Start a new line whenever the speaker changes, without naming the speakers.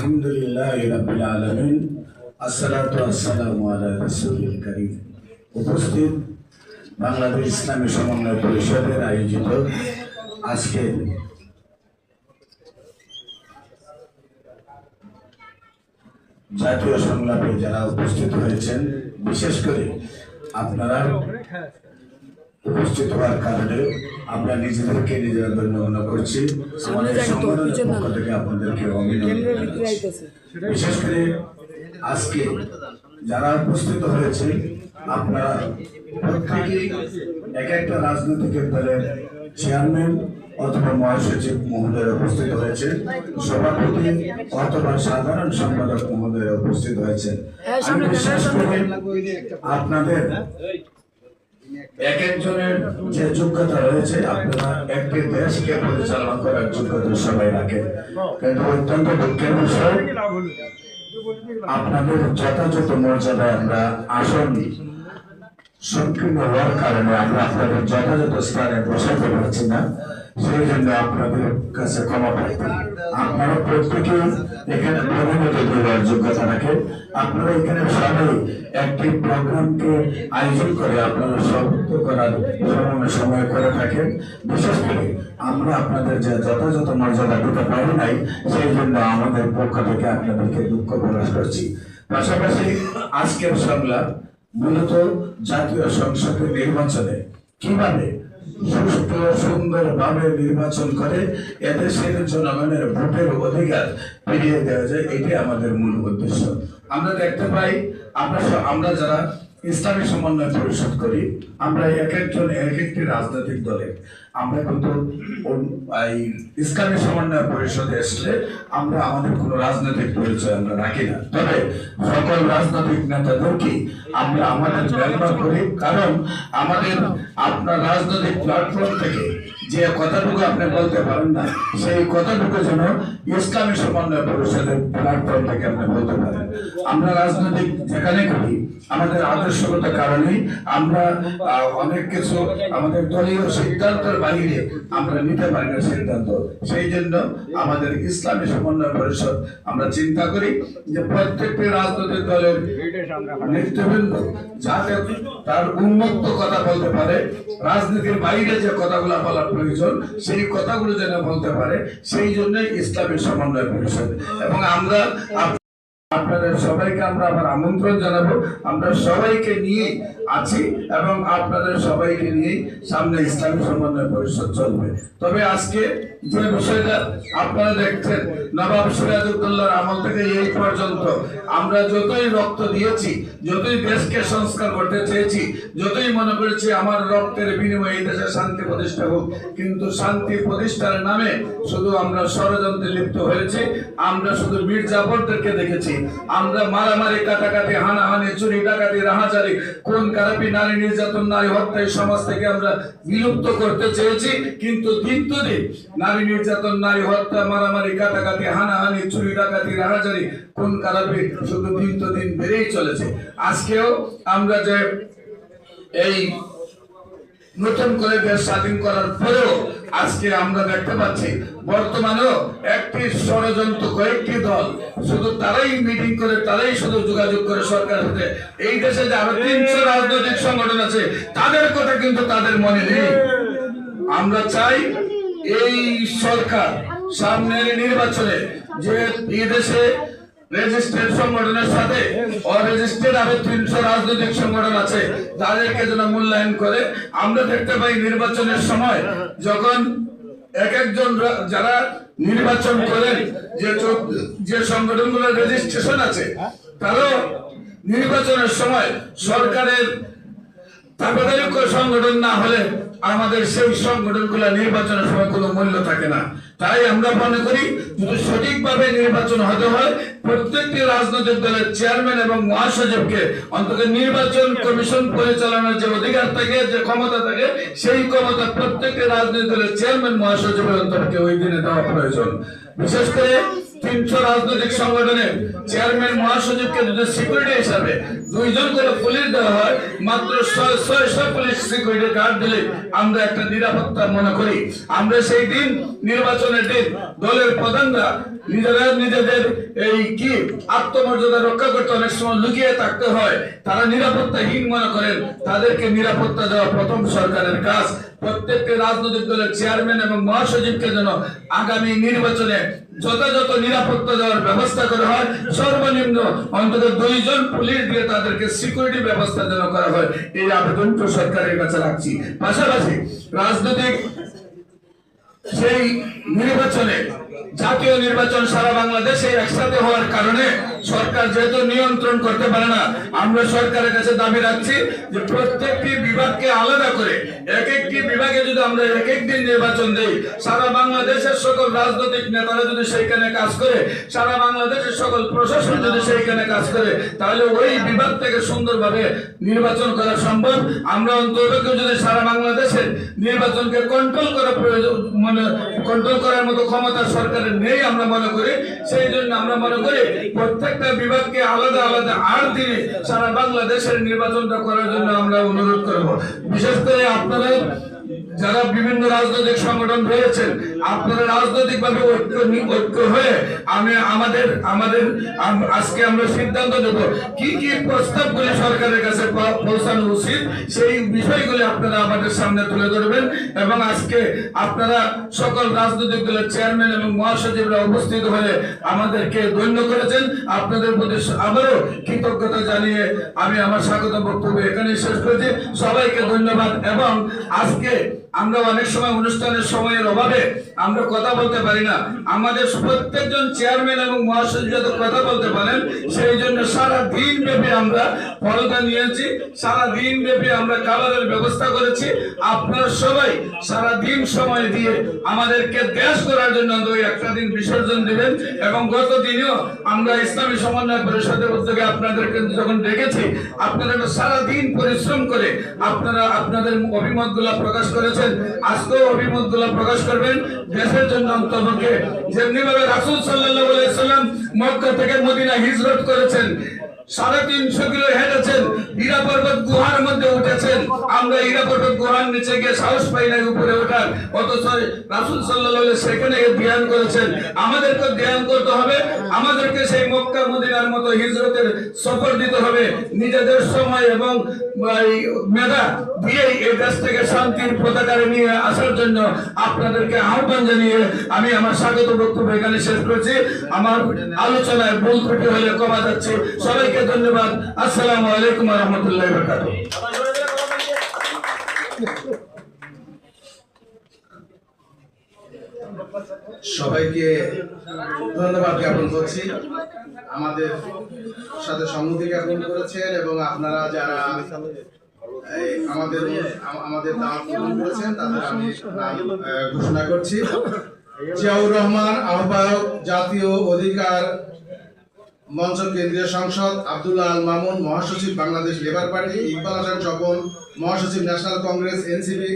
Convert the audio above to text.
আলহামদুলিল্লাহ রাব্বিল আলামিন, আসসালাতু আসসালামু আলা রাসূলিল কারীম। উপস্থিত বাংলাদেশ ইসলামী সমন্বয় পরিষদের আয়োজিত আজকে জাতীয় সংলাপে যারা উপস্থিত হয়েছেন, বিশেষ করে আপনারা উপস্থিত হওয়ার কারণে আমরা নিজেদেরকে নিজেরা ধন্য মনে করছি। আমাদের সংগঠনের পক্ষ থেকে আপনাদেরকে অভিনন্দন বিশেষ করে আজকে যারা উপস্থিত হয়েছে আপনারা প্রত্যেকেই এক একটা রাজনৈতিক দলের চেয়ারম্যান অথবা মহাসচিব মহোদয় উপস্থিত হয়েছেন সভাপতি অথবা সাধারণ সম্পাদক মহোদয় উপস্থিত আমি বিশ্বাস আপনাদের এক একজনের যে যোগ্যতা রয়েছে, আপনারা একটি দেশকে পরিচালনা করার যোগ্যতা সবাই রাখেন কিন্তু অত্যন্ত দুঃখের বিষয়, আপনাদের যথাযথ মর্যাদায় আমরা আসন সংকীর্ণ হওয়ার কারণে আমরা আপনাদের যথাযথ স্থানে বসাতে পারছি না। সেই জন্য আপনাদের কাছে ক্ষমা পাই আপনারা প্রত্যেকেই এখানে প্রধানত দেওয়ার যোগ্যতা রাখেন। আপনারা এখানে সবাই একটি প্রোগ্রামকে আয়োজন করে আপনারা সমাপ্ত করার সময় সময় করে থাকেন। বিশেষ করে আমরা আপনাদের যে যথাযথ মর্যাদা দিতে পারি নাই, সেই জন্য আমাদের পক্ষ থেকে আপনাদেরকে দুঃখ প্রকাশ করছি। পাশাপাশি আজকের সংলাপ মূলত জাতীয় সংসদের নির্বাচনে কীভাবে সুষ্ঠু সুন্দর ভাবে নির্বাচন করে এদেশের জনগণের ভোটের অধিকার ফিরিয়ে দেওয়া যায় এটি আমাদের মূল উদ্দেশ্য। আমরা দেখতে পাই, আমরা আমরা যারা ইসলামী সমন্বয় পরিষদ করি, আমরা এক একজন এক একটি রাজনৈতিক দলের আমরা কিন্তু এই সমন্বয় পরিষদে আসলে আমরা আমাদের কোনো রাজনৈতিক পরিচয় আমরা রাখি না। তবে সকল রাজনৈতিক নেতাদেরকে আমরা আমাদের ব্যবহার করি? কারণ আমাদের আপনার রাজনৈতিক প্ল্যাটফর্ম থেকে যে কথাটুকু আপনি বলতে পারেন না, সেই কথাটুকু যেন ইসলামী সমন্বয় পরিষদের প্ল্যাটফর্ম থেকে আপনি বলতে পারেন। আমরা রাজনৈতিক যেখানে করি, আমাদের আদর্শগত কারণেই আমরা অনেক কিছু আমাদের দলীয় সিদ্ধান্তের বাইরে আমরা নিতে পারি না সিদ্ধান্ত। সেই জন্য আমাদের ইসলামী সমন্বয় পরিষদ আমরা চিন্তা করি যে প্রত্যেকটি রাজনৈতিক দলের নেতৃবৃন্দ যাতে তার উন্মুক্ত কথা বলতে পারে, রাজনীতির বাইরে যে কথাগুলো বলার প্রয়োজন সেই কথাগুলো যেন বলতে পারে, সেই জন্য ইসলামী সমন্বয় পরিষদ। এবং আমরা আপনাদের সবাইকে আমরা আবার আমন্ত্রণ জানাব। আমরা সবাইকে নিয়ে আছি এবং আপনাদের সবাইকে নিয়ে সামনে ইসলামী সমন্বয় পরিষদ চলবে। তবে আজকে যে বিষয়টা আপনারা দেখছেন, নবাব সিরাজউদ্দৌলার আমল থেকে এই পর্যন্ত। আমরা যতই রক্ত দিয়েছি, যতই দেশকে সংস্কার করতে চেয়েছি, যতই মনে করেছি আমার রক্তের বিনিময়ে এই দেশে শান্তি প্রতিষ্ঠা হোক, কিন্তু শান্তি প্রতিষ্ঠার নামে শুধু আমরা ষড়যন্ত্রে লিপ্ত হয়েছি, আমরা শুধু মীর জাফরদেরকে দেখেছি। আমরা মারামারি, কাটাকাটি, হানাহানি, চুরি, ডাকাতি, রাহাজারি কোন কারাপি নারী নির্যাতন, নারী হত্যা এই সমাজ থেকে আমরা বিলুপ্ত করতে চেয়েছি, কিন্তু দিন তো দিন নারী নির্যাতন, নারী হত্যা, মারামারি, কাটাকাটি, হানাহানি, চুরি, ডাকাতি, রাহাজারি কোন কারাপি শুধু দিন তো দিন বেড়েই চলেছে? আজকেও আমরা যে এই নতুন করে দেশ স্বাধীন করার পরেও আজকে আমরা দেখতে পাচ্ছি, বর্তমানেও একটি ষড়যন্ত্র কয়েকটি দল শুধু তারাই মিটিং করে, তারাই শুধু যোগাযোগ করে সরকারের সাথে। এই দেশে যে আরও তিনশো রাজনৈতিক সংগঠন আছে, তাদের কথা কিন্তু তাদের মনে নেই। আমরা চাই এই সরকার সামনের নির্বাচনে যে এই দেশে সংগঠনের সাথে আরও তিনশো রাজনৈতিক সংগঠন আছে, তাদেরকে যেন মূল্যায়ন করে। আমরা দেখতে পাই নির্বাচনের সময় যখন এক একজন যারা নির্বাচন করেন, যে যে সংগঠনগুলোর রেজিস্ট্রেশন আছে, তারাও নির্বাচনের সময় সরকারের তাবেদারি সংগঠন না হলে আমাদের সেই সংগঠনগুলো নির্বাচনের সময় কোনো মূল্য থাকে না। তাই আমরা মনে করি, যদি সঠিকভাবে নির্বাচন হতে হয়, প্রত্যেকটি রাজনৈতিক দলের চেয়ারম্যান এবং মহাসচিবকে অন্তত নির্বাচন কমিশন পরিচালনার যে অধিকার থাকে, যে ক্ষমতা থাকে, সেই ক্ষমতা প্রত্যেকটি রাজনৈতিক দলের চেয়ারম্যান, মহাসচিবের অন্তরকে ওই দিনে দেওয়া প্রয়োজন। বিশেষ করে তিনশো রাজনৈতিক সংগঠনের চেয়ারম্যান মহাসচিবকে যদি সিকিউরিটি হিসাবে দুইজন করে পুলিশ দেওয়া হয়, মাত্র ছয় ছয়শো পুলিশ সিকিউরিটি গার্ড দিলে আমরা একটা নিরাপত্তা মনে করি। আমরা সেই দিন, নির্বাচনের দিন দলের প্রধানরা নিজেরা নিজেদের এই কি আত্মমর্যাদা রক্ষা করতে অনেক সময় লুকিয়ে থাকতে হয়। তারা নিরাপত্তাহীন মনে করেন। তাদেরকে নিরাপত্তা দেওয়া প্রথম সরকারের কাজ। প্রত্যেকটি রাজনৈতিক দলের চেয়ারম্যান এবং মহাসচিবকে যেন আগামী নির্বাচনে যথাযথ নিরাপত্তা দেওয়ার ব্যবস্থা করা হয়। সর্বনিম্ন অন্তত দুইজন পুলিশ দিয়ে তাদেরকে সিকিউরিটি ব্যবস্থা যেন করা হয়। এই আবেদনটা সরকারের কাছে রাখছি। পাশাপাশি রাজনৈতিক সেই নির্বাচনে জাতীয় নির্বাচন সারা বাংলাদেশে একসাথে হওয়ার কারণে সরকার যেহেতু নিয়ন্ত্রণ করতে পারে না, আমরা সরকারের কাছে দাবি রাখছি যে প্রত্যেকটি বিভাগকে আলাদা করে এক একটি বিভাগে যদি আমরা এক এক দিন নির্বাচন দেই, সারা বাংলাদেশের সকল রাজনৈতিক নেতারা যদি সেইখানে কাজ করে, সারা বাংলাদেশের সকল প্রশাসন যদি সেইখানে কাজ করে, তাহলে ওই বিভাগ থেকে সুন্দরভাবে নির্বাচন করা সম্ভব। আমরা অন্তত যদি সারা বাংলাদেশের নির্বাচনকে কন্ট্রোল করা প্রয়োজন মানে কন্ট্রোল করার মতো ক্ষমতা সরকারের নেই আমরা মনে করি, সেই জন্য আমরা মনে করি প্রত্যেকটা বিভাগকে আলাদা আলাদা আর দিনে সারা বাংলাদেশের নির্বাচনটা করার জন্য আমরা অনুরোধ করব। বিশেষ করে আপনারা যারা বিভিন্ন রাজনৈতিক সংগঠন রয়েছেন আপনারা রাজনৈতিক ভাবে ঐক্য ঐক্য হয়ে আমি আমাদের আমাদের আজকে আমরা সিদ্ধান্ত নেব কি কি প্রস্তাবগুলি সরকারের কাছে পৌঁছানো উচিত, সেই বিষয়গুলি আপনারা আমাদের সামনে তুলে ধরবেন এবং আজকে আপনারা সকল রাজনৈতিক দলের চেয়ারম্যান এবং মহাসচিবরা উপস্থিত হয়ে আমাদেরকে ধন্য করেছেন। আপনাদের প্রতি আবারও কৃতজ্ঞতা জানিয়ে আমি আমার স্বাগত বক্তব্য এখানে শেষ করেছি। সবাইকে ধন্যবাদ এবং আজকে আমরা অনেক সময় অনুষ্ঠানের সময়ের অভাবে আমরা কথা বলতে পারি না। আমাদের প্রত্যেকজন চেয়ারম্যান এবং মহাসচিব যাতে কথা বলতে পারেন, সেই জন্য সারা দিন ব্যাপী আমরা পরদা নিয়েছি, সারা দিন ব্যাপী আমরা খাবারের ব্যবস্থা করেছি। আপনারা সবাই সারা দিন সময় দিয়ে আমাদেরকে দেশ করার জন্য ওই একটা দিন বিসর্জন দিবেন এবং গত দিনেও আমরা ইসলামী সমন্বয় পরিষদের উদ্যোগে আপনাদেরকে যখন ডেকেছি, আপনারা সারা দিন পরিশ্রম করে আপনারা, আপনাদের অভিমত প্রকাশ করেছেন। আজকেও অভিমতগুলা প্রকাশ করবেন। দেশের জন্য অন্তর্ভুক্তে যেমনি ভাবে রাসুল সাল্লাম মক্কা থেকে মদিনা হিজরত করেছেন, সাড়ে তিনশো কিলো হেঁটেছেন, হীরা পর্বত গুহার মধ্যে উঠেছেন। আমরা পর্বত গুহার নিচে গিয়ে সাহস পাই না উপরে ওঠার। অথচ রাসুল সাল্লাহ সেখানে ধ্যান করেছেন। আমাদেরকে ধ্যান করতে হবে, আমাদেরকে সেই মক্কা মদিনার মতো হিজরতের সফর দিতে হবে। নিজেদের সময় এবং মেধা দিয়ে এই দেশ থেকে শান্তির পতাকারে নিয়ে আসার জন্য আপনাদেরকে আহ্বান জানিয়ে আমি আমার স্বাগত বক্তব্য এখানে শেষ করছি। আমার আলোচনায় ভুল ত্রুটি হলে কমা যাচ্ছে সবাইকে ধন্যবাদ। আসসালামু আলাইকুম রহমতুল্লাহ বরকাতুহ।
সবাইকে ধন্যবাদ জ্ঞাপন করছি। আমাদের সাথে সম্মতি জ্ঞাপন করেছেন এবং আপনারা যারা আমাদের আম- আমাদের করেছেন, তাদের আমি ঘোষণা করছি। জিয়াউর রহমান, আহ্বায়ক জাতীয় অধিকার মঞ্চ কেন্দ্রীয় সংসদ আব্দুল্লাহ আল মামুন, মহাসচিব বাংলাদেশ লেবার পার্টি, ইকবাল হাসান স্বপন, মহাসচিব ন্যাশনাল কংগ্রেস, এনসিপি